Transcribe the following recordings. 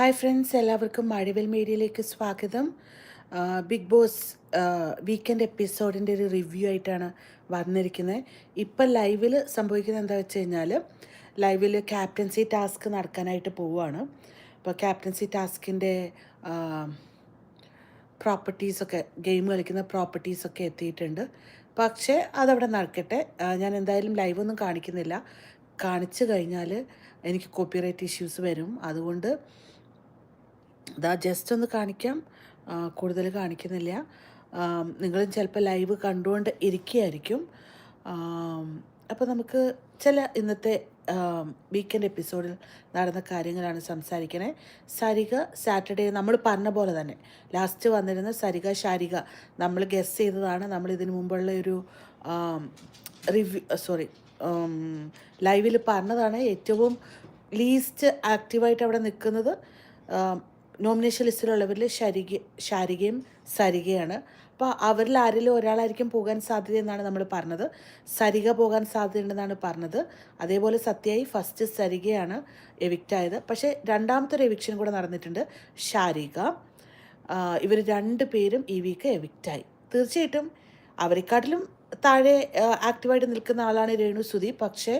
Hi friends എല്ലാവർക്കും മഴവിൽ മീഡിയയിലേക്ക് സ്വാഗതം. ബിഗ് ബോസ് വീക്കെൻഡ് എപ്പിസോഡിന്റെ ഒരു റിവ്യൂ ആയിട്ടാണ് വന്നിരിക്കുന്നത്. ഇപ്പം ലൈവിൽ സംഭവിക്കുന്നത് എന്താ വെച്ച് കഴിഞ്ഞാൽ ലൈവിൽ ക്യാപ്റ്റൻസി ടാസ്ക് നടക്കാനായിട്ട് പോവുകയാണ്. അപ്പോൾ ക്യാപ്റ്റൻസി ടാസ്കിന്റെ പ്രോപ്പർട്ടീസൊക്കെ ഗെയിം കളിക്കുന്ന പ്രോപ്പർട്ടീസൊക്കെ എത്തിയിട്ടുണ്ട്. പക്ഷേ അതവിടെ നടക്കട്ടെ. ഞാൻ എന്തായാലും ലൈവൊന്നും കാണിക്കുന്നില്ല. കാണിച്ചു കഴിഞ്ഞാൽ എനിക്ക് കോപ്പിറൈറ്റ് ഇഷ്യൂസ് വരും. അതുകൊണ്ട് ഇതാ ജസ്റ്റ് ഒന്ന് കാണിക്കാം. കൂടുതൽ കാണിക്കുന്നില്ല. നിങ്ങൾ ചിലപ്പോൾ ലൈവ് കണ്ടുകൊണ്ട് ഇരിക്കുകയായിരിക്കും. അപ്പോൾ നമുക്ക് ചില ഇന്നത്തെ വീക്കെൻഡ് എപ്പിസോഡിൽ നടന്ന കാര്യങ്ങളാണ് സംസാരിക്കണേ. സരിക സാറ്റർഡേ നമ്മൾ പറഞ്ഞ പോലെ തന്നെ. ലാസ്റ്റ് വന്നിരുന്ന സരിക ശാരിക നമ്മൾ ഗസ് ചെയ്തതാണ്. നമ്മൾ ഇതിനു മുമ്പുള്ള ഒരു റിവ്യൂ സോറി ലൈവിൽ പറഞ്ഞതാണ് ഏറ്റവും ലീസ്റ്റ് ആക്റ്റീവായിട്ട് അവിടെ നിൽക്കുന്നത്. നോമിനേഷൻ ലിസ്റ്റിലുള്ളവരിൽ ശരിക ശാരികയും സരികയാണ്. അപ്പോൾ അവരിൽ ആരെങ്കിലും ഒരാളായിരിക്കും പോകാൻ സാധ്യത എന്നാണ് നമ്മൾ പറഞ്ഞത്. സരിക പോകാൻ സാധ്യതയുണ്ടെന്നാണ് പറഞ്ഞത്. അതേപോലെ സത്യായി ഫസ്റ്റ് സരികയാണ് എവിക്റ്റ് ആയത്. പക്ഷേ രണ്ടാമത്തെ ഒരു എവിക്ഷൻ കൂടെ നടന്നിട്ടുണ്ട് ശാരിക. ഇവർ രണ്ട് പേരും ഈ വീക്ക് എവിക്റ്റായി തീർച്ചയായിട്ടും അവരെക്കാട്ടിലും താഴെ ആക്റ്റീവായിട്ട് നിൽക്കുന്ന ആളാണ് രേണു സുധി. പക്ഷേ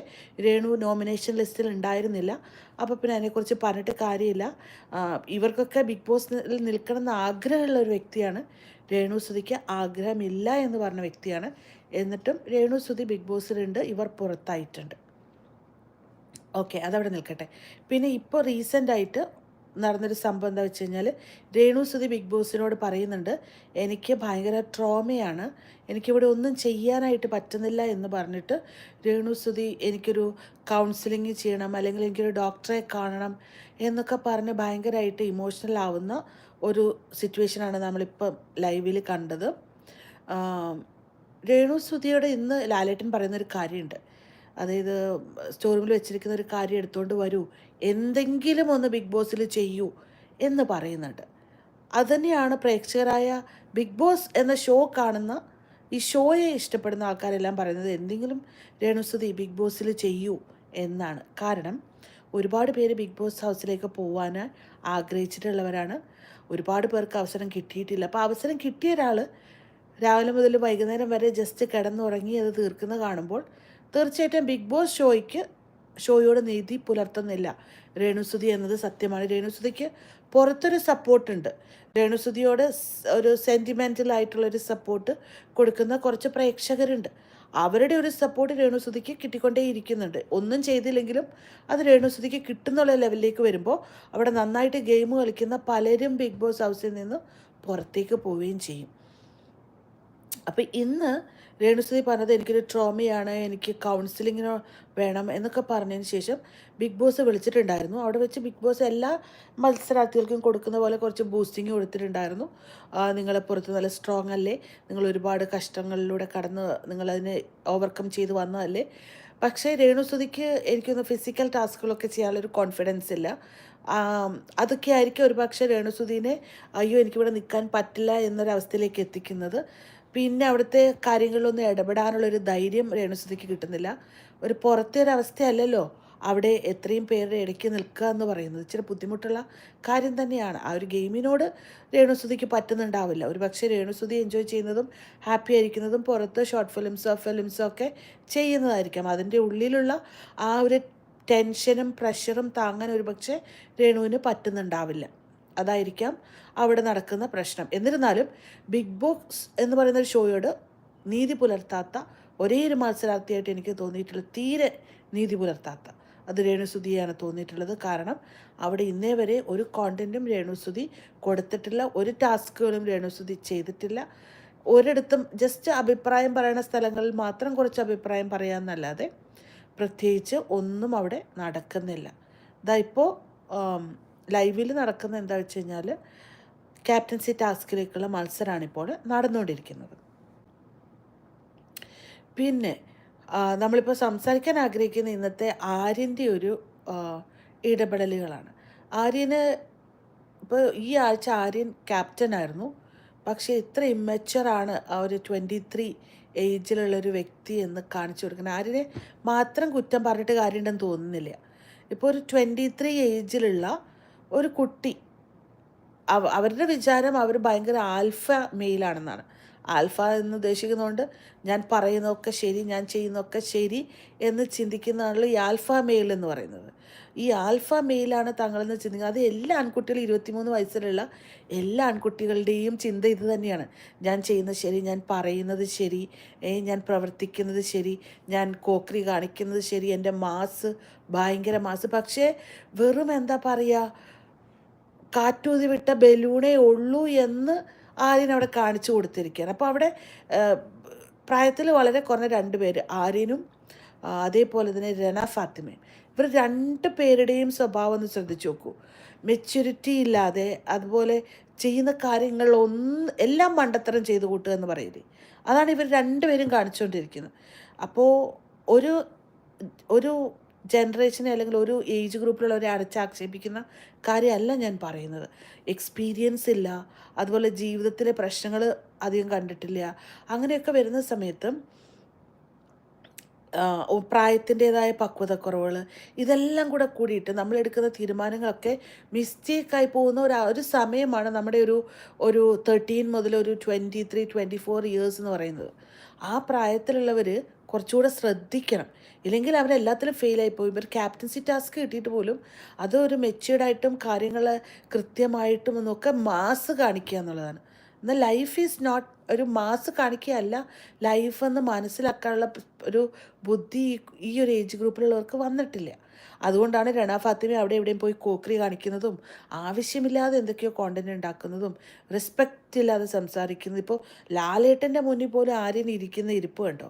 രേണു നോമിനേഷൻ ലിസ്റ്റിൽ ഉണ്ടായിരുന്നില്ല. അപ്പോൾ പിന്നെ അതിനെക്കുറിച്ച് പറഞ്ഞിട്ട് കാര്യമില്ല. ഇവർക്കൊക്കെ ബിഗ് ബോസിൽ നിൽക്കണം എന്ന് ആഗ്രഹമുള്ള ഒരു വ്യക്തിയാണ് രേണു സുധിക്ക്. ആഗ്രഹമില്ല എന്ന് പറഞ്ഞ വ്യക്തിയാണ്. എന്നിട്ടും രേണു സുധി ബിഗ് ബോസിലുണ്ട്. ഇവർ പുറത്തായിട്ടുണ്ട്. ഓക്കെ അതവിടെ നിൽക്കട്ടെ. പിന്നെ ഇപ്പോൾ റീസെന്റായിട്ട് നടന്നൊരു സംഭവം എന്താ വെച്ച് കഴിഞ്ഞാൽ രേണു സുധി ബിഗ് ബോസിനോട് പറയുന്നുണ്ട് എനിക്ക് ഭയങ്കര ട്രോമയാണ്. എനിക്കിവിടെ ഒന്നും ചെയ്യാനായിട്ട് പറ്റുന്നില്ല എന്ന് പറഞ്ഞിട്ട് രേണു സുധി എനിക്കൊരു കൗൺസിലിംഗ് ചെയ്യണം അല്ലെങ്കിൽ എനിക്കൊരു ഡോക്ടറെ കാണണം എന്നൊക്കെ പറഞ്ഞ് ഭയങ്കരമായിട്ട് ഇമോഷണൽ ആവുന്ന ഒരു സിറ്റുവേഷനാണ് നമ്മളിപ്പം ലൈവിൽ കണ്ടത്. രേണു സുധിയുടെ ഇന്ന് ലാലേട്ടൻ പറയുന്നൊരു കാര്യമുണ്ട്. അതായത് സ്റ്റോർ റൂമിൽ വെച്ചിരിക്കുന്ന ഒരു കാര്യം എടുത്തുകൊണ്ട് വരൂ. എന്തെങ്കിലും ഒന്ന് ബിഗ് ബോസിൽ ചെയ്യൂ എന്ന് പറയുന്നുണ്ട്. അതുതന്നെയാണ് പ്രേക്ഷകരായ ബിഗ് ബോസ് എന്ന ഷോ കാണുന്ന ഈ ഷോയെ ഇഷ്ടപ്പെടുന്ന ആൾക്കാരെല്ലാം പറയുന്നത് എന്തെങ്കിലും രേണുസുതി ബിഗ് ബോസിൽ ചെയ്യൂ എന്നാണ്. കാരണം ഒരുപാട് പേര് ബിഗ് ബോസ് ഹൗസിലേക്ക് പോകാൻ ആഗ്രഹിച്ചിട്ടുള്ളവരാണ്. ഒരുപാട് പേർക്ക് അവസരം കിട്ടിയിട്ടില്ല. അപ്പോൾ അവസരം കിട്ടിയ ഒരാൾ രാവിലെ മുതൽ വൈകുന്നേരം വരെ ജസ്റ്റ് കിടന്നുറങ്ങി അത് തീർക്കുന്ന കാണുമ്പോൾ തീർച്ചയായിട്ടും ബിഗ് ബോസ് ഷോയ്ക്ക് ഷോയോട് നീതി പുലർത്തുന്നില്ല. രേണുസുതി എന്നത് സത്യമാണ്. രേണുസുതിക്ക് പുറത്തൊരു സപ്പോർട്ടുണ്ട്. രേണുസുതിയോട് ഒരു സെന്റിമെന്റൽ ആയിട്ടുള്ളൊരു സപ്പോർട്ട് കൊടുക്കുന്ന കുറച്ച് പ്രേക്ഷകരുണ്ട്. അവരുടെ ഒരു സപ്പോർട്ട് രേണുസുതിക്ക് കിട്ടിക്കൊണ്ടേ ഇരിക്കുന്നുണ്ട് ഒന്നും ചെയ്തില്ലെങ്കിലും അത് രേണുസുതിക്ക് കിട്ടുന്നുള്ള ലെവലിലേക്ക് വരുമ്പോൾ അവിടെ നന്നായിട്ട് ഗെയിം കളിക്കുന്ന പലരും ബിഗ് ബോസ് ഹൗസിൽ നിന്ന് പുറത്തേക്ക് പോവുകയും ചെയ്യും. അപ്പോൾ ഇന്ന് രേണുസുതി പറഞ്ഞത് എനിക്കൊരു ട്രോമയാണ് എനിക്ക് കൗൺസിലിങ്ങിന് വേണം എന്നൊക്കെ പറഞ്ഞതിന് ശേഷം ബിഗ് ബോസ് വിളിച്ചിട്ടുണ്ടായിരുന്നു. അവിടെ വെച്ച് ബിഗ് ബോസ് എല്ലാ മത്സരാർത്ഥികൾക്കും കൊടുക്കുന്ന പോലെ കുറച്ച് ബൂസ്റ്റിംഗ് കൊടുത്തിട്ടുണ്ടായിരുന്നു. നിങ്ങളെ പുറത്ത് നല്ല സ്ട്രോങ് അല്ലേ? നിങ്ങൾ ഒരുപാട് കഷ്ടങ്ങളിലൂടെ കടന്ന് നിങ്ങളതിനെ ഓവർകം ചെയ്ത് വന്നതല്ലേ? പക്ഷേ രേണുസുതിക്ക് എനിക്കൊന്ന് ഫിസിക്കൽ ടാസ്കുകളൊക്കെ ചെയ്യാനുള്ളൊരു കോൺഫിഡൻസ് ഇല്ല. അതൊക്കെ ആയിരിക്കും ഒരു പക്ഷേ അയ്യോ എനിക്കിവിടെ നിൽക്കാൻ പറ്റില്ല എന്നൊരവസ്ഥയിലേക്ക് എത്തിക്കുന്നത്. പിന്നെ അവിടുത്തെ കാര്യങ്ങളിലൊന്നും ഇടപെടാനുള്ളൊരു ധൈര്യം രേണുസുധിക്ക് കിട്ടുന്നില്ല. ഒരു പുറത്തെ ഒരു അവസ്ഥയല്ലല്ലോ അവിടെ എത്രയും പേരുടെ ഇടയ്ക്ക് നിൽക്കുക എന്ന് പറയുന്നത്. ഇച്ചിരി ബുദ്ധിമുട്ടുള്ള കാര്യം തന്നെയാണ്. ആ ഒരു ഗെയിമിനോട് രേണുസുധിക്ക് പറ്റുന്നുണ്ടാവില്ല. ഒരു പക്ഷേ രേണുസുധി എൻജോയ് ചെയ്യുന്നതും ഹാപ്പി ആയിരിക്കുന്നതും പുറത്ത് ഷോർട്ട് ഫിലിംസോ ഫിലിംസോ ഒക്കെ ചെയ്യുന്നതായിരിക്കാം. അതിന്റെ ഉള്ളിലുള്ള ആ ഒരു ടെൻഷനും പ്രഷറും താങ്ങാൻ ഒരു പക്ഷേ രേണുവിന് പറ്റുന്നുണ്ടാവില്ല. അതായിരിക്കാം അവിടെ നടക്കുന്ന പ്രശ്നം. എന്നിരുന്നാലും ബിഗ് ബോക്സ് എന്ന് പറയുന്ന ഒരു ഷോയോട് നീതി പുലർത്താത്ത ഒരേ ഒരു മത്സരാർത്ഥിയായിട്ട് എനിക്ക് തോന്നിയിട്ടുള്ള തീരെ നീതി പുലർത്താത്ത അത് രേണുസുതിയാണ് തോന്നിയിട്ടുള്ളത്. കാരണം അവിടെ ഇന്നേ വരെ ഒരു കോണ്ടന്റും രേണുസുതി കൊടുത്തിട്ടില്ല ഒരു ടാസ്കുകളും രേണുസുതി ചെയ്തിട്ടില്ല. ഒരിടത്തും ജസ്റ്റ് അഭിപ്രായം പറയുന്ന സ്ഥലങ്ങളിൽ മാത്രം കുറച്ച് അഭിപ്രായം പറയാമെന്നല്ലാതെ പ്രത്യേകിച്ച് ഒന്നും അവിടെ നടക്കുന്നില്ല. ഇതാ ഇപ്പോൾ ലൈവിൽ നടക്കുന്ന എന്താ വെച്ച് കഴിഞ്ഞാൽ ക്യാപ്റ്റൻസി ടാസ്കിലേക്കുള്ള മത്സരമാണ് ഇപ്പോൾ നടന്നുകൊണ്ടിരിക്കുന്നത്. പിന്നെ നമ്മളിപ്പോൾ സംസാരിക്കാൻ ആഗ്രഹിക്കുന്ന ഇന്നത്തെ ആര്യന്റെ ഒരു ഇടപെടലുകളാണ്. ആര്യന് ഇപ്പോൾ ഈ ആഴ്ച ആര്യൻ ക്യാപ്റ്റൻ ആയിരുന്നു പക്ഷേ ഇത്ര ഇമ്മച്ചുറാണ് ആ ഒരു ട്വന്റി ത്രീ ഏജിലുള്ളൊരു വ്യക്തി എന്ന് കാണിച്ചു കൊടുക്കുന്നത്. ആര്യനെ മാത്രം കുറ്റം പറഞ്ഞിട്ട് കാര്യമുണ്ടെന്ന് തോന്നുന്നില്ല. ഇപ്പോൾ ഒരു ട്വന്റി ത്രീ ഏജിലുള്ള ഒരു കുട്ടി. അവരുടെ വിചാരം അവർ ഭയങ്കര ആൽഫ മെയിലാണെന്നാണ്. ആൽഫ എന്ന് ഉദ്ദേശിക്കുന്നതുകൊണ്ട് ഞാൻ പറയുന്നതൊക്കെ ശരി ഞാൻ ചെയ്യുന്നതൊക്കെ ശരി എന്ന് ചിന്തിക്കുന്നതാണല്ലോ ഈ ആൽഫ മെയിൽ എന്ന് പറയുന്നത്. ഈ ആൽഫ മെയിലാണ് തങ്ങളെന്ന് ചിന്തിക്കുന്നത്. അത് എല്ലാ ആൺകുട്ടികളും ഇരുപത്തിമൂന്ന് വയസ്സിലുള്ള എല്ലാ ആൺകുട്ടികളുടെയും ചിന്ത ഇത് തന്നെയാണ്. ഞാൻ ചെയ്യുന്നത് ശരി ഞാൻ പറയുന്നത് ശരി ഞാൻ പ്രവർത്തിക്കുന്നത് ശരി ഞാൻ കോക്രി കാണിക്കുന്നത് ശരി എന്റെ മാസ് ഭയങ്കര മാസ്. പക്ഷേ വെറും എന്താ പറയുക കാറ്റൂതി വിട്ട ബലൂണേ ഉള്ളൂ എന്ന് ആര്യൻ അവിടെ കാണിച്ചു കൊടുത്തിരിക്കുകയാണ്. അപ്പോൾ അവിടെ പ്രായത്തിൽ വളരെ കുറഞ്ഞ രണ്ട് പേര് ആര്യനും അതേപോലെ തന്നെ രന ഫാത്തിമയും. ഇവർ രണ്ട് പേരുടെയും സ്വഭാവം ഒന്ന് ശ്രദ്ധിച്ചു നോക്കൂ. മെച്യൂരിറ്റി ഇല്ലാതെ അതുപോലെ ചെയ്യുന്ന കാര്യങ്ങൾ ഒന്ന് എല്ലാം മണ്ടത്തരം ചെയ്തു കൂട്ടുക എന്ന് പറയില്ലേ? അതാണ് ഇവർ രണ്ടുപേരും കാണിച്ചുകൊണ്ടിരിക്കുന്നത്. അപ്പോൾ ഒരു ഒരു ജനറേഷനെ അല്ലെങ്കിൽ ഒരു ഏജ് ഗ്രൂപ്പിലുള്ളവരെ അടച്ചാക്ഷേപിക്കുന്ന കാര്യമല്ല ഞാൻ പറയുന്നത്. എക്സ്പീരിയൻസ് ഇല്ല. അതുപോലെ ജീവിതത്തിലെ പ്രശ്നങ്ങൾ അധികം കണ്ടിട്ടില്ല. അങ്ങനെയൊക്കെ വരുന്ന സമയത്ത് പ്രായത്തിന്റെതായ പക്വതക്കുറവുകൾ ഇതെല്ലാം കൂടെ കൂടിയിട്ട് നമ്മൾ എടുക്കുന്ന തീരുമാനങ്ങളൊക്കെ മിസ്റ്റേക്കായി പോകുന്ന ഒരു ഒരു സമയമാണ് നമ്മുടെ ഒരു ഒരു തേർട്ടീൻ മുതൽ ഒരു twenty three twenty four years എന്ന് പറയുന്നത്. ആ പ്രായത്തിലുള്ളവർ കുറച്ചുകൂടെ ശ്രദ്ധിക്കണം. ഇല്ലെങ്കിൽ അവരെല്ലാത്തിലും ഫെയിലായി പോയി ഇവർ ക്യാപ്റ്റൻസി ടാസ്ക് കിട്ടിയിട്ട് പോലും അതൊരു മെച്യൂർഡായിട്ടും കാര്യങ്ങൾ കൃത്യമായിട്ടും എന്നൊക്കെ മാസ് കാണിക്കുക എന്നുള്ളതാണ്. എന്നാൽ ലൈഫ് ഈസ് നോട്ട് ഒരു മാസ് കാണിക്കുകയല്ല ലൈഫ് എന്ന് മനസ്സിലാക്കാനുള്ള ഒരു ബുദ്ധി ഈ ഒരു ഏജ് ഗ്രൂപ്പിലുള്ളവർക്ക് വന്നിട്ടില്ല. അതുകൊണ്ടാണ് രണ ഫാത്തിമ അവിടെ എവിടെയും പോയി കോക്രി കാണിക്കുന്നതും ആവശ്യമില്ലാതെ എന്തൊക്കെയോ കോണ്ടന്റ് ഉണ്ടാക്കുന്നതും റെസ്പെക്റ്റ് ഇല്ലാതെ സംസാരിക്കുന്നത്. ഇപ്പോൾ ലാലേട്ടന്റെ മുന്നിൽ പോലും ആരെയും ഇരിക്കുന്ന ഇരിപ്പ് കണ്ടോ?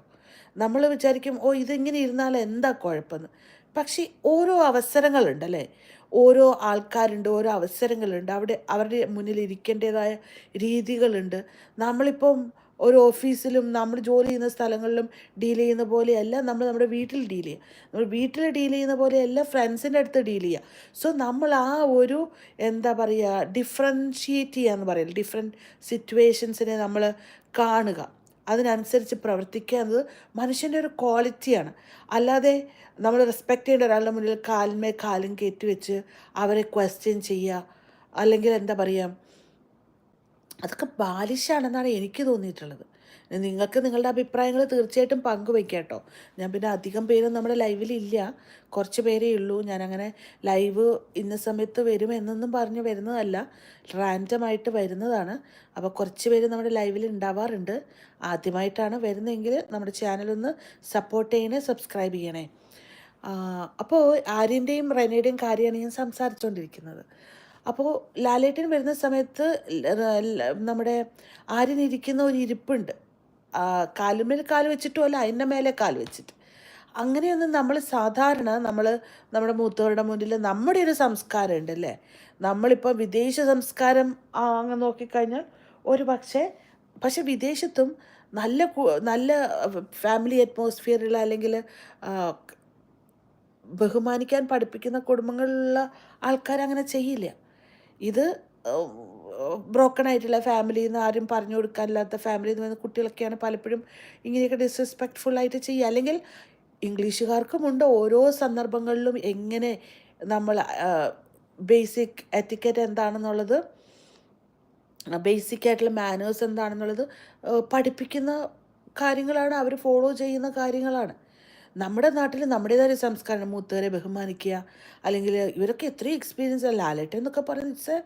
നമ്മൾ വിചാരിക്കും ഓ ഇതിങ്ങനെ ഇരുന്നാൽ എന്താ കുഴപ്പമെന്ന്? പക്ഷേ ഓരോ അവസരങ്ങളുണ്ടല്ലേ? ഓരോ ആൾക്കാരുണ്ട് ഓരോ അവസരങ്ങളുണ്ട്. അവിടെ അവരുടെ മുന്നിൽ ഇരിക്കേണ്ടതായ രീതികളുണ്ട്. നമ്മളിപ്പം ഒരു ഓഫീസിലും നമ്മൾ ജോലി ചെയ്യുന്ന സ്ഥലങ്ങളിലും ഡീൽ ചെയ്യുന്ന പോലെയല്ല നമ്മൾ നമ്മുടെ വീട്ടിൽ ഡീൽ ചെയ്യുക. നമ്മൾ വീട്ടിൽ ഡീൽ ചെയ്യുന്ന പോലെയല്ല ഫ്രണ്ട്സിന്റെ അടുത്ത് ഡീൽ ചെയ്യുക. സോ നമ്മൾ ആ ഒരു എന്താ പറയുക ഡിഫറൻഷിയേറ്റ് ചെയ്യുക എന്ന് പറയുന്നത് ഡിഫറെന്റ് സിറ്റുവേഷൻസിനെ നമ്മൾ കാണുക. അതിനനുസരിച്ച് പ്രവർത്തിക്കുക എന്നത് മനുഷ്യന്റെ ഒരു ക്വാളിറ്റിയാണ്. അല്ലാതെ നമ്മൾ റെസ്പെക്റ്റ് ചെയ്യേണ്ട ഒരാളുടെ മുന്നിൽ കാലിന്മേ കാലും കയറ്റി വെച്ച് അവരെ ക്വസ്റ്റ്യൻ ചെയ്യുക അല്ലെങ്കിൽ എന്താ പറയുക അതൊക്കെ ബാലിഷാണെന്നാണ് എനിക്ക് തോന്നിയിട്ടുള്ളത്. നിങ്ങൾക്ക് നിങ്ങളുടെ അഭിപ്രായങ്ങൾ തീർച്ചയായിട്ടും പങ്കുവയ്ക്കുക കേട്ടോ ഞാൻ പിന്നെ അധികം പേരും നമ്മുടെ ലൈവിലില്ല കുറച്ച് പേരേ ഉള്ളൂ. ഞാനങ്ങനെ ലൈവ് ഇന്ന സമയത്ത് വരും എന്നൊന്നും പറഞ്ഞ് വരുന്നതല്ല. റാൻഡമായിട്ട് വരുന്നതാണ്. അപ്പോൾ കുറച്ച് പേര് നമ്മുടെ ലൈവിൽ ഉണ്ടാവാറുണ്ട്. ആദ്യമായിട്ടാണ് വരുന്നതെങ്കിൽ നമ്മുടെ ചാനലൊന്ന് സപ്പോർട്ട് ചെയ്യണേ സബ്സ്ക്രൈബ് ചെയ്യണേ. അപ്പോൾ ആര്യന്റെയും റെനയുടെയും കാര്യമാണ് ഞാൻ സംസാരിച്ചുകൊണ്ടിരിക്കുന്നത് അപ്പോൾ ലാലേട്ടൻ വരുന്ന സമയത്ത് നമ്മുടെ ആര്യൻ ഇരിക്കുന്ന ഒരു ഇരിപ്പുണ്ട്. കാലുമേൽ കാൽ വെച്ചിട്ടും അല്ല അതിന്റെ മേലെ കാൽ വെച്ചിട്ട്. അങ്ങനെയൊന്നും നമ്മൾ സാധാരണ നമ്മൾ നമ്മുടെ മൂത്തവരുടെ മുന്നിൽ നമ്മുടെ ഒരു സംസ്കാരം ഉണ്ടല്ലേ നമ്മളിപ്പോൾ വിദേശ സംസ്കാരം അങ്ങ് നോക്കിക്കഴിഞ്ഞാൽ ഒരു പക്ഷേ പക്ഷെ വിദേശത്തും നല്ല നല്ല ഫാമിലി അറ്റ്മോസ്ഫിയറിൽ അല്ലെങ്കിൽ ബഹുമാനിക്കാൻ പഠിപ്പിക്കുന്ന കുടുംബങ്ങളിലുള്ള ആൾക്കാർ അങ്ങനെ ചെയ്യില്ല. ഇത് ബ്രോക്കൺ ആയിട്ടുള്ള ഫാമിലിയിൽ നിന്ന് ആരും പറഞ്ഞു കൊടുക്കാനില്ലാത്ത ഫാമിലിയിൽ നിന്ന് വരുന്ന കുട്ടികളൊക്കെയാണ് പലപ്പോഴും ഇങ്ങനെയൊക്കെ ഡിസ്റെസ്പെക്റ്റ്ഫുൾ ആയിട്ട് ചെയ്യുക. അല്ലെങ്കിൽ ഇംഗ്ലീഷുകാർക്കുമുണ്ട് ഓരോ സന്ദർഭങ്ങളിലും എങ്ങനെ നമ്മൾ ബേസിക് എറ്റിക്കറ്റ് എന്താണെന്നുള്ളത് ബേസിക് ആയിട്ടുള്ള മാനേഴ്സ് എന്താണെന്നുള്ളത് പഠിപ്പിക്കുന്ന കാര്യങ്ങളാണ് അവർ ഫോളോ ചെയ്യുന്ന കാര്യങ്ങളാണ്. നമ്മുടെ നാട്ടിൽ നമ്മുടേതായ സംസ്കാരം മൂത്തവരെ ബഹുമാനിക്കുക അല്ലെങ്കിൽ ഇവരൊക്കെ എത്രയും എക്സ്പീരിയൻസ് അല്ല ലാലേട്ടൻ എന്നൊക്കെ ഇറ്റ്സ്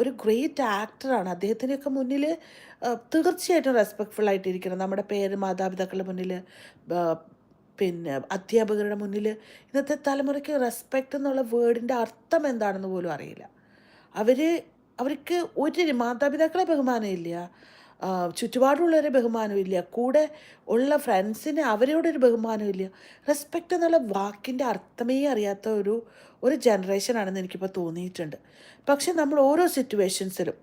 ഒരു ഗ്രേറ്റ് ആക്ടറാണ് അദ്ദേഹത്തിന്റെയൊക്കെ മുന്നിൽ തീർച്ചയായിട്ടും റെസ്പെക്ട്ഫുൾ ആയിട്ടിരിക്കണം. നമ്മുടെ പേര് മാതാപിതാക്കളുടെ മുന്നിൽ പിന്നെ അധ്യാപകരുടെ മുന്നിൽ ഇന്നത്തെ തലമുറയ്ക്ക് റെസ്പെക്റ്റ് എന്നുള്ള വേർഡിന്റെ അർത്ഥം എന്താണെന്ന് പോലും അറിയില്ല. അവർ അവർക്ക് ഒരു മാതാപിതാക്കളെ ബഹുമാനമില്ല ചുറ്റുപാടുള്ളവരെ ബഹുമാനമില്ല. കൂടെ ഉള്ള ഫ്രണ്ട്സിന് അവരോടൊരു ബഹുമാനമില്ല. റെസ്പെക്റ്റ് എന്നുള്ള വാക്കിന്റെ അർത്ഥമേ അറിയാത്ത ഒരു ഒരു ജനറേഷനാണെന്ന് എനിക്കിപ്പോൾ തോന്നിയിട്ടുണ്ട്. പക്ഷെ നമ്മൾ ഓരോ സിറ്റുവേഷൻസിലും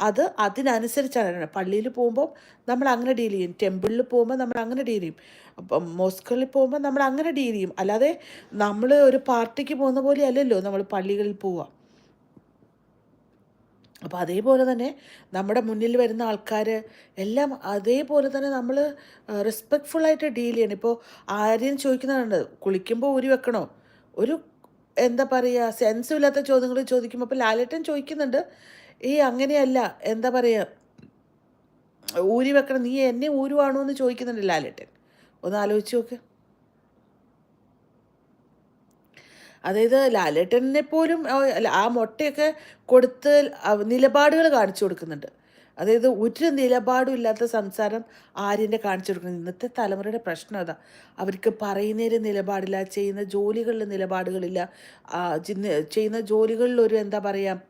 അത് അതിനനുസരിച്ചാണ് പള്ളിയിൽ പോകുമ്പോൾ നമ്മൾ അങ്ങനെ ഡീൽ ചെയ്യും. ടെമ്പിളിൽ പോകുമ്പോൾ നമ്മൾ അങ്ങനെ ഡീൽ ചെയ്യും. അപ്പം മോസ്കുകളിൽ പോകുമ്പോൾ നമ്മൾ അങ്ങനെ ഡീൽ ചെയ്യും. അല്ലാതെ നമ്മൾ ഒരു പാർട്ടിക്ക് പോകുന്ന പോലെ അല്ലല്ലോ നമ്മൾ പള്ളികളിൽ പോവുക. അപ്പോൾ അതേപോലെ തന്നെ നമ്മുടെ മുന്നിൽ വരുന്ന ആൾക്കാർ എല്ലാം അതേപോലെ തന്നെ നമ്മൾ റെസ്പെക്റ്റ്ഫുള്ളായിട്ട് ഡീൽ ചെയ്യണം. ഇപ്പോൾ ആരെയും ചോദിക്കുന്നുണ്ട് കുളിക്കുമ്പോൾ ഊരി വെക്കണോ? ഒരു എന്താ പറയുക സെൻസും ഇല്ലാത്ത ചോദ്യങ്ങൾ ചോദിക്കുമ്പോൾ അപ്പോൾ ലാലേട്ടൻ ചോദിക്കുന്നുണ്ട് ഈ അങ്ങനെയല്ല എന്താ പറയുക ഊരി വെക്കണം നീ എന്നെ ഊരുവാണോ? എന്ന് ചോദിക്കുന്നുണ്ട് ലാലേട്ടൻ. ഒന്ന് ആലോചിച്ച് നോക്ക്. അതായത് ലാലേട്ടനെ പോലും ആ, മുട്ടയൊക്കെ കൊടുത്ത് നിലപാടുകൾ കാണിച്ചു കൊടുക്കുന്നുണ്ട്. അതായത് ഒരു നിലപാടും ഇല്ലാത്ത സംസാരം ആര്യന്റെ കാണിച്ചു കൊടുക്കുന്നത് ഇന്നത്തെ തലമുറയുടെ പ്രശ്നം അതാ. അവർക്ക് പറയുന്നതിൽ നിലപാടില്ല ചെയ്യുന്ന ജോലികളിൽ നിലപാടുകളില്ല. ചെയ്യുന്ന ജോലികളിൽ ഒരു എന്താ പറയുക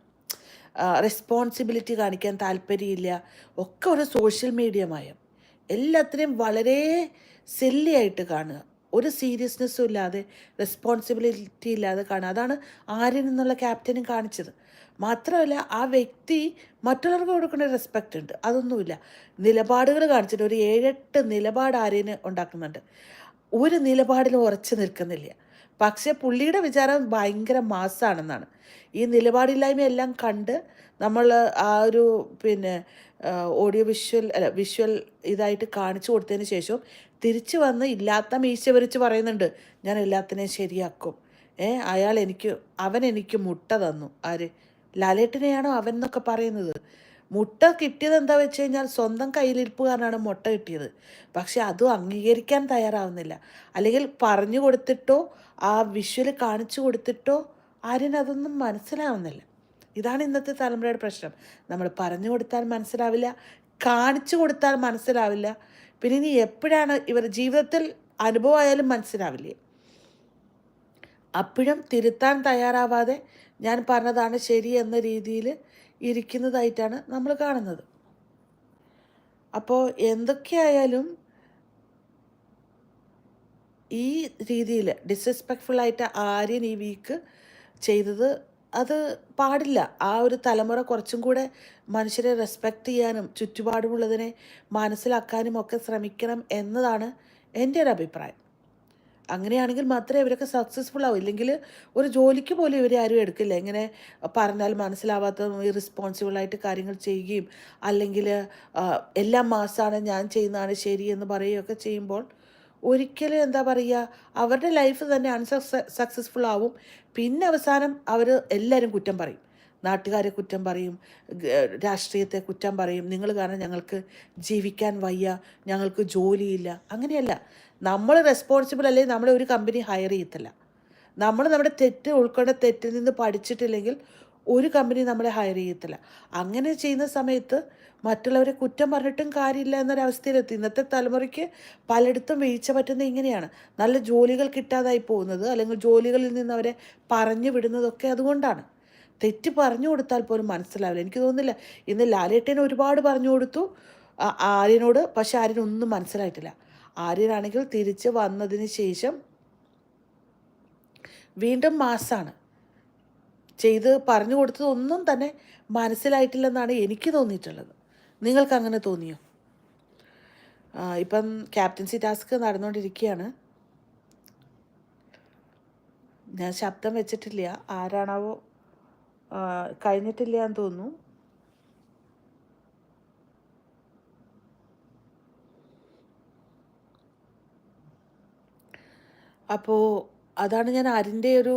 റെസ്പോൺസിബിലിറ്റി കാണിക്കാൻ താല്പര്യമില്ല. ഒക്കെ ഒരു സോഷ്യൽ മീഡിയ മയം. എല്ലാത്തിനെയും വളരെ സെല്ലിയായിട്ട് കാണുക. ഒരു സീരിയസ്നെസ്സും ഇല്ലാതെ റെസ്പോൺസിബിലിറ്റി ഇല്ലാതെ കാണുക. അതാണ് ആര്യൻ എന്നുള്ള ക്യാപ്റ്റനും കാണിച്ചത്. മാത്രമല്ല ആ വ്യക്തി മറ്റുള്ളവർക്ക് കൊടുക്കുന്ന റെസ്പെക്റ്റ് ഉണ്ട്. അതൊന്നുമില്ല. നിലപാടുകൾ കാണിച്ചിട്ട് ഒരു ഏഴെട്ട് നിലപാട് ആര്യന് ഉണ്ടാക്കുന്നുണ്ട്. ഒരു നിലപാടിലും ഉറച്ചു നിൽക്കുന്നില്ല. പക്ഷേ പുള്ളിയുടെ വിചാരം ഭയങ്കര മാസാണെന്നാണ്. ഈ നിലപാടില്ലായ്മ എല്ലാം കണ്ട് നമ്മൾ ആ ഒരു പിന്നെ ഓഡിയോ വിഷ്വൽ അല്ല വിഷ്വൽ ഇതായിട്ട് കാണിച്ചു കൊടുത്തതിന് ശേഷം തിരിച്ചു വന്ന് ഇല്ലാത്ത മീശ വരച്ച് പറയുന്നുണ്ട് ഞാൻ എല്ലാത്തിനെയും ശരിയാക്കും. ഏ അയാൾ എനിക്ക് അവൻ എനിക്ക് മുട്ട തന്നു. ആര്? ലാലേട്ടനെയാണോ അവൻ എന്നൊക്കെ പറയുന്നത്. മുട്ട കിട്ടിയത് എന്താ വെച്ച് കഴിഞ്ഞാൽ സ്വന്തം കയ്യിലിരിപ്പുകാരനാണ് മുട്ട കിട്ടിയത്. പക്ഷെ അതും അംഗീകരിക്കാൻ തയ്യാറാവുന്നില്ല. അല്ലെങ്കിൽ പറഞ്ഞു കൊടുത്തിട്ടോ ആ വിഷ്വൽ കാണിച്ചു കൊടുത്തിട്ടോ ആരും അതൊന്നും മനസ്സിലാവുന്നില്ല. ഇതാണ് ഇന്നത്തെ തലമുറയുടെ പ്രശ്നം. നമ്മൾ പറഞ്ഞു കൊടുത്താൽ മനസ്സിലാവില്ല കാണിച്ചു കൊടുത്താൽ മനസ്സിലാവില്ല പിന്നെ ഇനി എപ്പോഴാണ് ഇവർ ജീവിതത്തിൽ അനുഭവമായാലും മനസ്സിലാവില്ലേ? അപ്പോഴും തിരുത്താൻ തയ്യാറാവാതെ ഞാൻ പറഞ്ഞതാണ് ശരി എന്ന രീതിയിൽ ഇരിക്കുന്നതായിട്ടാണ് നമ്മൾ കാണുന്നത്. അപ്പോൾ എന്തൊക്കെയായാലും ഈ രീതിയിൽ ഡിസ്റെസ്പെക്ട്ഫുള്ളായിട്ട് ആര്യൻ ഈ വീക്ക് ചെയ്തത് അത് പാടില്ല. ആ ഒരു തലമുറ കുറച്ചും കൂടെ മനുഷ്യരെ റെസ്പെക്റ്റ് ചെയ്യാനും ചുറ്റുപാടുമുള്ളതിനെ മനസ്സിലാക്കാനും ഒക്കെ ശ്രമിക്കണം എന്നതാണ് എന്റെ ഒരു അഭിപ്രായം. അങ്ങനെയാണെങ്കിൽ മാത്രമേ ഇവരൊക്കെ സക്സസ്ഫുൾ ആവും. ഇല്ലെങ്കിൽ ഒരു ജോലിക്ക് പോലും ഇവരെ ആരും എടുക്കില്ല. ഇങ്ങനെ പറഞ്ഞാൽ മനസ്സിലാവാത്ത ഇറസ്പോൺസിബിളായിട്ട് കാര്യങ്ങൾ ചെയ്യുകയും അല്ലെങ്കിൽ എല്ലാ മാസമാണ് ഞാൻ ചെയ്യുന്നതാണ് ശരി എന്ന് പറയുകയൊക്കെ ചെയ്യുമ്പോൾ ഒരിക്കലും എന്താ പറയുക അവരുടെ ലൈഫ് തന്നെ അൺസക്സ സക്സസ്ഫുൾ ആവും. പിന്നെ അവസാനം അവർ എല്ലാവരും കുറ്റം പറയും. നാട്ടുകാരെ കുറ്റം പറയും രാഷ്ട്രീയത്തെ കുറ്റം പറയും. നിങ്ങൾ കാരണം ഞങ്ങൾക്ക് ജീവിക്കാൻ വയ്യ ഞങ്ങൾക്ക് ജോലിയില്ല. അങ്ങനെയല്ല. നമ്മൾ റെസ്പോൺസിബിൾ അല്ലെങ്കിൽ നമ്മളെ ഒരു കമ്പനി ഹയർ ചെയ്യത്തില്ല. നമ്മൾ നമ്മുടെ തെറ്റ് ഉൾക്കൊണ്ട തെറ്റിൽ നിന്ന് പഠിച്ചിട്ടില്ലെങ്കിൽ ഒരു കമ്പനി നമ്മളെ ഹയർ ചെയ്യത്തില്ല. അങ്ങനെ ചെയ്യുന്ന സമയത്ത് മറ്റുള്ളവരെ കുറ്റം പറഞ്ഞിട്ടും കാര്യമില്ല എന്നൊരവസ്ഥയിലെത്തി. ഇന്നത്തെ തലമുറയ്ക്ക് പലയിടത്തും വീഴ്ച പറ്റുന്നത് ഇങ്ങനെയാണ്. നല്ല ജോലികൾ കിട്ടാതായി പോകുന്നത് അല്ലെങ്കിൽ ജോലികളിൽ നിന്ന് അവരെ പറഞ്ഞു വിടുന്നതൊക്കെ അതുകൊണ്ടാണ്. തെറ്റ് പറഞ്ഞു കൊടുത്താൽ പോലും മനസ്സിലാവില്ല. എനിക്ക് തോന്നുന്നില്ല. ഇന്ന് ലാലേട്ടനെ ഒരുപാട് പറഞ്ഞു കൊടുത്തു. ആര്യനോട്. പക്ഷെ ആര്യനൊന്നും മനസ്സിലായിട്ടില്ല. ആര്യനാണെങ്കിൽ തിരിച്ച് വന്നതിന് ശേഷം വീണ്ടും മാസാണ്. ചെയ്ത് പറഞ്ഞു കൊടുത്തതൊന്നും തന്നെ മനസ്സിലായിട്ടില്ലെന്നാണ് എനിക്ക് തോന്നിയിട്ടുള്ളത്. നിങ്ങൾക്ക് അങ്ങനെ തോന്നിയോ ഇപ്പം ക്യാപ്റ്റൻസി ടാസ്ക് നടന്നുകൊണ്ടിരിക്കുകയാണ്. ഞാൻ ശബ്ദം വെച്ചിട്ടില്ല. ആരാണാവോ കഴിഞ്ഞിട്ടില്ല എന്ന് തോന്നുന്നു. അപ്പോൾ അതാണ് ഞാൻ അരിന്റെ ഒരു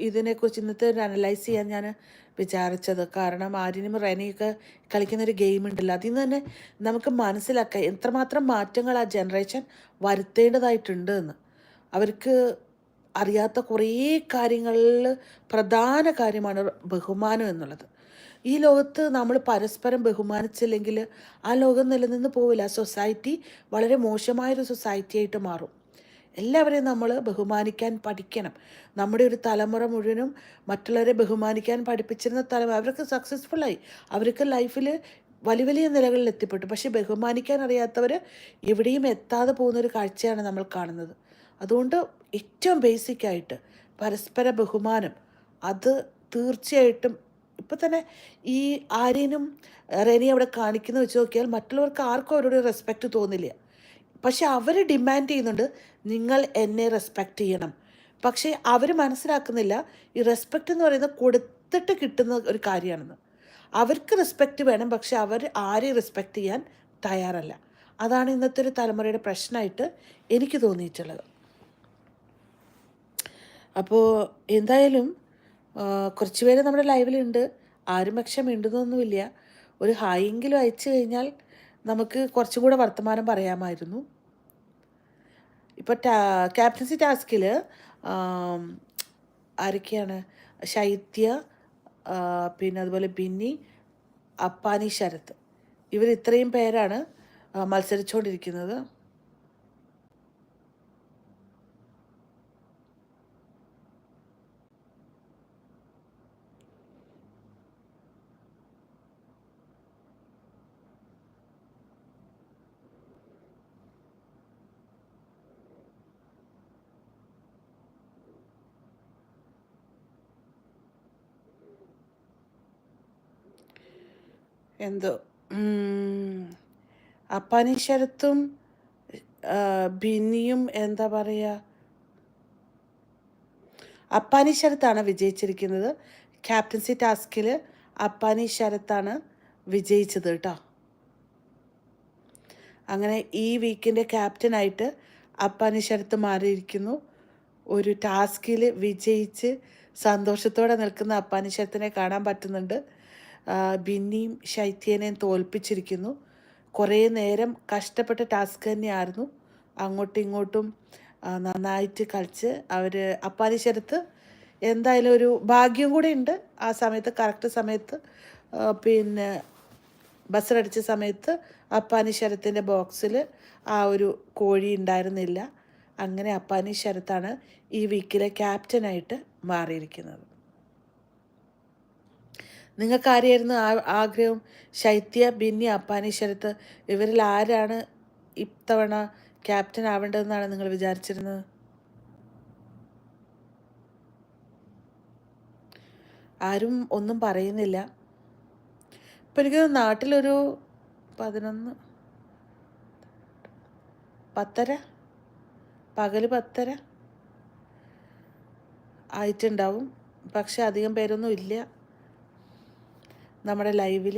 ഇതിനെക്കുറിച്ച് ഇന്നത്തെ ഒരു അനലൈസ് ചെയ്യാൻ ഞാൻ വിചാരിച്ചത്. കാരണം ആര്യനും റെനയൊക്കെ കളിക്കുന്ന ഒരു ഗെയിം ഉണ്ടല്ലോ. അതിൽ നിന്ന് തന്നെ നമുക്ക് മനസ്സിലാക്കാം എത്രമാത്രം മാറ്റങ്ങൾ ആ ജനറേഷൻ വരുത്തേണ്ടതായിട്ടുണ്ട് എന്ന്. അവർക്ക് അറിയാത്ത കുറേ കാര്യങ്ങളിൽ പ്രധാന കാര്യമാണ് ബഹുമാനം എന്നുള്ളത്. ഈ ലോകത്ത് നമ്മൾ പരസ്പരം ബഹുമാനിച്ചില്ലെങ്കിൽ ആ ലോകം നിലനിന്ന് പോവില്ല. സൊസൈറ്റി വളരെ മോശമായൊരു സൊസൈറ്റി ആയിട്ട് മാറും. എല്ലാവരെയും നമ്മൾ ബഹുമാനിക്കാൻ പഠിക്കണം. നമ്മുടെ ഒരു തലമുറ മുഴുവനും മറ്റുള്ളവരെ ബഹുമാനിക്കാൻ പഠിപ്പിച്ചിരുന്ന തലമുറ അവർക്ക് സക്സസ്ഫുള്ളായി അവർക്ക് ലൈഫിൽ വലിയ വലിയ നിലകളിൽ എത്തിപ്പെട്ടു. പക്ഷേ ബഹുമാനിക്കാൻ അറിയാത്തവർ എവിടെയും എത്താതെ പോകുന്നൊരു കാഴ്ചയാണ് നമ്മൾ കാണുന്നത്. അതുകൊണ്ട് ഏറ്റവും ബേസിക്കായിട്ട് പരസ്പര ബഹുമാനം അത് തീർച്ചയായിട്ടും ഇപ്പം തന്നെ ഈ ആര്യനും റെനി അവിടെ കാണിക്കുന്ന വെച്ച് നോക്കിയാൽ മറ്റുള്ളവർക്ക് ആർക്കും അവരോട് റെസ്പെക്റ്റ് തോന്നില്ല. പക്ഷെ അവർ ഡിമാൻഡ് ചെയ്യുന്നുണ്ട് നിങ്ങൾ എന്നെ റെസ്പെക്റ്റ് ചെയ്യണം. പക്ഷേ അവർ മനസ്സിലാക്കുന്നില്ല ഈ റെസ്പെക്റ്റ് എന്ന് പറയുന്നത് കൊടുത്തിട്ട് കിട്ടുന്ന ഒരു കാര്യമാണെന്ന്. അവർക്ക് റെസ്പെക്റ്റ് വേണം പക്ഷെ അവർ ആരെയും റെസ്പെക്റ്റ് ചെയ്യാൻ തയ്യാറല്ല. അതാണ് ഇന്നത്തെ ഒരു തലമുറയുടെ പ്രശ്നമായിട്ട് എനിക്ക് തോന്നിയിട്ടുള്ളത്. അപ്പോൾ എന്തായാലും കുറച്ച് പേര് നമ്മുടെ ലൈവിലുണ്ട്. ആരും പക്ഷെ മിണ്ടുന്നൊന്നുമില്ല. ഒരു ഹായെങ്കിലും അയച്ചു കഴിഞ്ഞാൽ നമുക്ക് കുറച്ചും കൂടെ വർത്തമാനം പറയാമായിരുന്നു. ഇപ്പോൾ ടാ ക്യാപ്റ്റൻസി ടാസ്കിൽ ആരൊക്കെയാണ്? ശൈത്യ പിന്നെ അതുപോലെ ബിന്നി അപ്പാനി ശരത്. ഇവർ ഇത്രയും പേരാണ് മത്സരിച്ചുകൊണ്ടിരിക്കുന്നത് എന്തോ അപ്പനിശരത്തും അപ്പാനി ശരത്തും ബിന്നിയും എന്താ പറയുക അപ്പാനി ശരത്താണ് വിജയിച്ചിരിക്കുന്നത്. ക്യാപ്റ്റൻസി ടാസ്കിൽ അപ്പാനി ശരത്താണ് വിജയിച്ചത് കേട്ടോ അങ്ങനെ ഈ വീക്കിന്റെ ക്യാപ്റ്റനായിട്ട് അപ്പാനി ശരത്ത് മാറിയിരിക്കുന്നു. ഒരു ടാസ്കിൽ വിജയിച്ച് സന്തോഷത്തോടെ നിൽക്കുന്ന അപ്പാനി ശരത്തിനെ കാണാൻ പറ്റുന്നുണ്ട്. ബിന്നിയും ശൈത്യനെയും തോൽപ്പിച്ചിരിക്കുന്നു. കുറേ നേരം കഷ്ടപ്പെട്ട ടാസ്ക് തന്നെയായിരുന്നു. അങ്ങോട്ടും ഇങ്ങോട്ടും നന്നായിട്ട് കളിച്ച് അവർ അപ്പാനിശരത്ത് എന്തായാലും ഒരു ഭാഗ്യം കൂടെ ഉണ്ട്. ആ സമയത്ത് കറക്റ്റ് സമയത്ത് പിന്നെ ബസ്സിലടിച്ച സമയത്ത് അപ്പാനി ശരത്തിന്റെ ബോക്സിൽ ആ ഒരു കോഴി ഉണ്ടായിരുന്നില്ല. അങ്ങനെ അപ്പാനി ശരത്താണ് ഈ വീക്കിലെ ക്യാപ്റ്റനായിട്ട് മാറിയിരിക്കുന്നത്. നിങ്ങൾക്ക് ആരെയായിരുന്നു ആ- ആഗ്രഹം? ശൈത്യ ബിന്നി അപ്പാനി ശരത്ത് ഇവരിൽ ആരാണ് ഇത്തവണ ക്യാപ്റ്റൻ ആവേണ്ടതെന്നാണ് നിങ്ങൾ വിചാരിച്ചിരുന്നത്? ആരും ഒന്നും പറയുന്നില്ല. ഇപ്പം എനിക്ക് നാട്ടിലൊരു പതിനൊന്ന് പത്തര പകൽ പത്തര ആയിട്ടുണ്ടാവും. പക്ഷെ അധികം പേരൊന്നും ഇല്ല. നമ്മുടെ ലൈവിൽ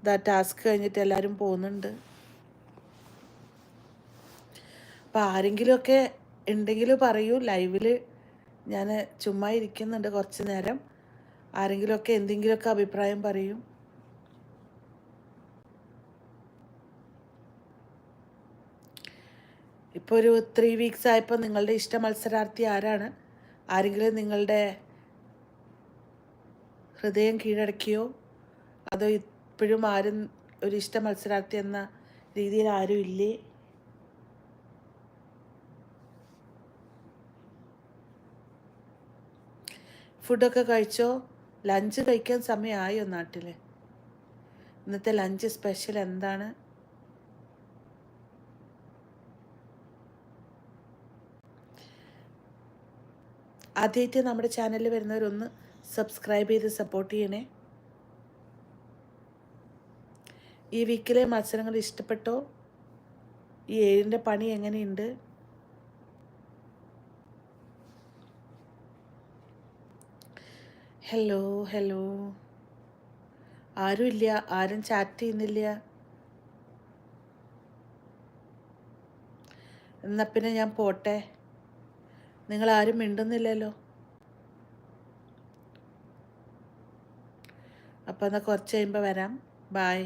ഇതാ ടാസ്ക് കഴിഞ്ഞിട്ട് എല്ലാവരും പോകുന്നുണ്ട്. അപ്പം ആരെങ്കിലുമൊക്കെ ഉണ്ടെങ്കിൽ പറയൂ. ലൈവിൽ ഞാൻ ചുമ്മാ ഇരിക്കുന്നുണ്ട് കുറച്ച് നേരം. ആരെങ്കിലുമൊക്കെ എന്തെങ്കിലുമൊക്കെ അഭിപ്രായം പറയും. ഇപ്പോൾ ഒരു ത്രീ വീക്സ് ആയപ്പോൾ നിങ്ങളുടെ ഇഷ്ട മത്സരാർത്ഥി ആരാണ്? ആരെങ്കിലും നിങ്ങളുടെ ഹൃദയം കീഴടക്കിയോ? അതോ ഇപ്പോഴും ആരും ഒരു ഇഷ്ട മത്സരാർത്ഥി എന്ന രീതിയിൽ ആരും ഇല്ലേ? ഫുഡൊക്കെ കഴിച്ചോ? ലഞ്ച് കഴിക്കാൻ സമയമായോ നാട്ടിൽ ഇന്നത്തെ ലഞ്ച് സ്പെഷ്യൽ എന്താണ്? ആദ്യമായിട്ട് നമ്മുടെ ചാനലിൽ വരുന്നവരൊന്ന് സബ്സ്ക്രൈബ് ചെയ്ത് സപ്പോർട്ട് ചെയ്യണേ. ഈ വീക്കിലെ മത്സരങ്ങൾ ഇഷ്ടപ്പെട്ടോ? ഈ ഏഴിന്റെ പണി എങ്ങനെയുണ്ട്? ഹലോ ഹലോ ആരുമില്ല ആരും ചാറ്റ് ചെയ്യുന്നില്ല. എന്നാൽ പിന്നെ ഞാൻ പോട്ടെ. നിങ്ങളാരും മിണ്ടുന്നില്ലല്ലോ. അപ്പോൾ എന്നാൽ കുറച്ച് കഴിയുമ്പോൾ വരാം. ബായ്